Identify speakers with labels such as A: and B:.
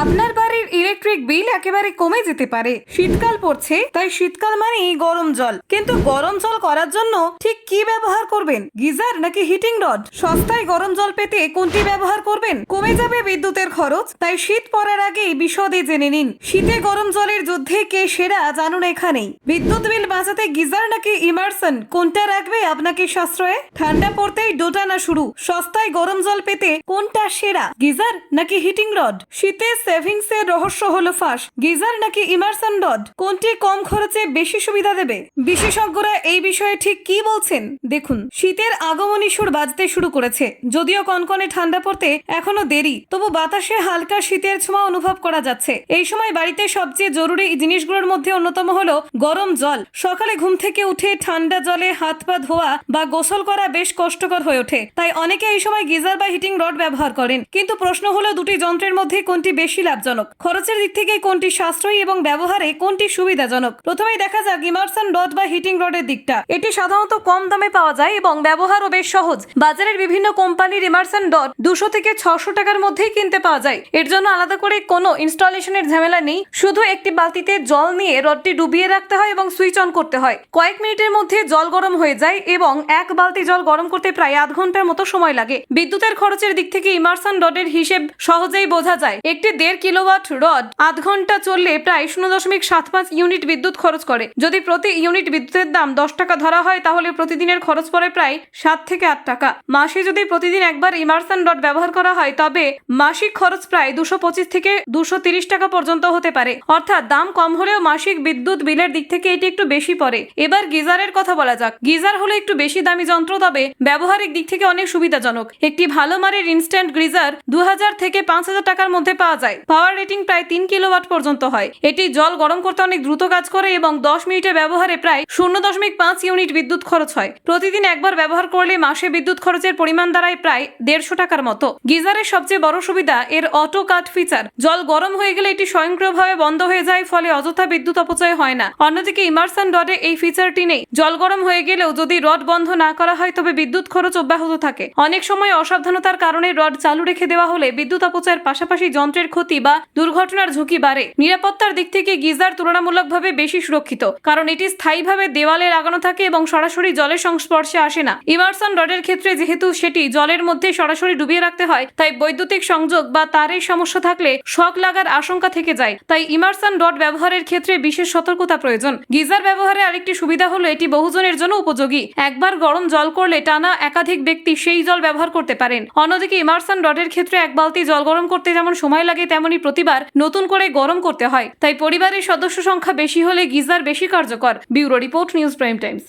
A: আপনার electric bill একেবারে কমে যেতে পারে। শীতকাল পড়ছে, তাই শীতকাল মানেই গরম জল। কিন্তু গরম জল করার জন্য ঠিক কি ব্যবহার করবেন? গিজার নাকি হিটিং রড সস্তায় গরম জল পেতে কোনটি ব্যবহার করবেন? কমে যাবে বিদ্যুতের খরচ, তাই শীত পড়ার আগেই বিশদে জেনে নিন। শীতে গরম জলের যুদ্ধে কে সেরা জানুন এখানেই। বিদ্যুৎ বিল বাঁচাতে গিজার নাকি ইমার্সন কোনটা রাখবে আপনাকে সাশ্রয়ে? ঠান্ডা পড়তেই ডোটানা শুরু। সস্তায় গরম জল পেতে কোনটা সেরা? গিজার নাকি হিটিং রড শীতে সেভিংস এর রহস্য হলো ফাঁস। গিজার নাকি ইমার্সন রড কোনটি কম খরচে বেশি সুবিধা দেবে? বিশেষজ্ঞরা এই বিষয়ে ঠিক কি বলছেন? দেখুন, শীতের আগমনী সুর বাজতে শুরু করেছে। যদিও কনকনে ঠান্ডা পড়তে এখনও দেরি, তবু বাতাসে হালকা শীতের ছোঁয়া অনুভব করা যাচ্ছে। এই সময় বাড়িতে সবচেয়ে জরুরি জিনিসগুলোর মধ্যে অন্যতম হলো গরম জল। সকালে ঘুম থেকে উঠে ঠান্ডা জলে হাত পা ধোয়া বা গোসল করা বেশ কষ্টকর হয়ে ওঠে। তাই অনেকে এই সময় গিজার বা হিটিং রড ব্যবহার করেন। কিন্তু প্রশ্ন হলো দুটি যন্ত্রের মধ্যে কোনটি বেশি লাভজনক? খরচের দিক থেকে কোনটি সাশ্রয়ী এবং ব্যবহারে কোনটি সুবিধাজনক? প্রথমেই দেখা যাক ইমার্সন রড বা হিটিং রডের দিকটা। এটি সাধারণত কম দামে পাওয়া যায় এবং ব্যবহারও বেশ সহজ। বাজারের বিভিন্ন কোম্পানির ইমার্সন রড দুশো থেকে ছশো টাকার মধ্যেই কিনতে পাওয়া যায়। এর জন্য আলাদা করে কোনো ইনস্টলেশনের ঝামেলা নেই। শুধু একটি বালতিতে জল নিয়ে রডটি ডুবিয়ে রাখতে হয় এবং সুইচ অন করতে হয়। কয়েক মিনিটের মধ্যে জল গরম হয়ে যায় এবং এক বালতি জল গরম করতে প্রায় আধ ঘণ্টার মতো সময় লাগে। বিদ্যুতের খরচের দিক থেকে ইমার্সন রডের হিসেব সহজেই বোঝা যায়। একটি দেড় কিলোওয়াট রড আধ ঘণ্টা চললে প্রায় শূন্য দশমিক সাত পাঁচ ইউনিট বিদ্যুৎ খরচ করে। যদি প্রতি ইউনিট বিদ্যুতের দাম দশ টাকা ধরা হয়, তাহলে প্রতিদিনের খরচ পড়ে প্রায় সাত থেকে আট টাকা। মাসে যদি প্রতিদিন একবার ইমার্সন রড ব্যবহার করা হয়, তবে মাসিক খরচ প্রায় দুশো পঁচিশ থেকে দুশো তিরিশ টাকা পর্যন্ত হতে পারে। অর্থাৎ দাম কম হলেও মাসিক বিদ্যুৎ বিলের দিক থেকে এটি একটু বেশি পড়ে। এবার গিজারের কথা বলা যাক। গিজার হলো একটু বেশি দামি যন্ত্র, তবে ব্যবহারিক দিক থেকে অনেক সুবিধাজনক। একটি ভালো মানের ইনস্ট্যান্ট গ্রিজার দু হাজার থেকে পাঁচ হাজার টাকার মধ্যে পাওয়া যায়। পাওয়ার রেটিং প্রায় তিন কিলোওয়াট পর্যন্ত হয়। এটি জল গরম করতে অনেক দ্রুত কাজ করে এবং দশ মিনিটের ব্যবহারে প্রায় শূন্য দশমিক পাঁচ ইউনিট বিদ্যুৎ খরচ হয়। প্রতিদিন একবার ব্যবহার করলে মাসে বিদ্যুৎ খরচের পরিমাণ দাঁড়ায় প্রায় দেড়শো টাকার মতো। গিজারের সবচেয়ে বড় সুবিধা এর অটো কাট ফিচার। জল গরম হয়ে গেলে এটি স্বয়ংক্রিয়ভাবে বন্ধ হয়ে যায়, ফলে অযথা বিদ্যুৎ অপচয় হয় না। অন্যদিকে ইমার্সন রডে এই ফিচারটি নেই। জল গরম হয়ে গেলেও যদি রড বন্ধ না করা হয়, তবে বিদ্যুৎ খরচ অব্যাহত থাকে। অনেক সময় অসাবধানতার কারণে রড চালু রেখে দেওয়া হলে বিদ্যুৎ অপচয়ের পাশাপাশি যন্ত্রের ক্ষতি বা দুর্ঘটনার ঝুঁকি বাড়ে। নিরাপত্তার দিক থেকে গিজার তুলনামূলকভাবে বেশি সুরক্ষিত, কারণ এটি স্থায়ীভাবে দেওয়ালে লাগানো থাকে এবং সরাসরি জলের সংস্পর্শে আসে না। ইমার্সন রডের ক্ষেত্রে যেহেতু সেটি জলের মধ্যে সরাসরি ডুবিয়ে রাখতে হয়, তাই বৈদ্যুতিক সংযোগ বা তারের সমস্যা থাকলে শক লাগার আশঙ্কা থেকে যায়। তাই ইমার্সন রড ব্যবহারের ক্ষেত্রে বিশেষ সতর্কতা প্রয়োজন। গিজার ব্যবহারে আরেকটি সুবিধা হলো এটি বহুজনের জন্য উপযোগী। একবার গরম জল করলে টানা একাধিক ব্যক্তি সেই জল ব্যবহার করতে পারেন। অন্যদিকে ইমার্সন রডের ক্ষেত্রে এক বালতি জল গরম করতে যেমন সময় লাগে, তেমনি প্রতিবার নতুন করে গরম করতে হয়। তাই পরিবারের সদস্য সংখ্যা বেশি হলে গিজার বেশি কার্যকর। Bureau report news prime times.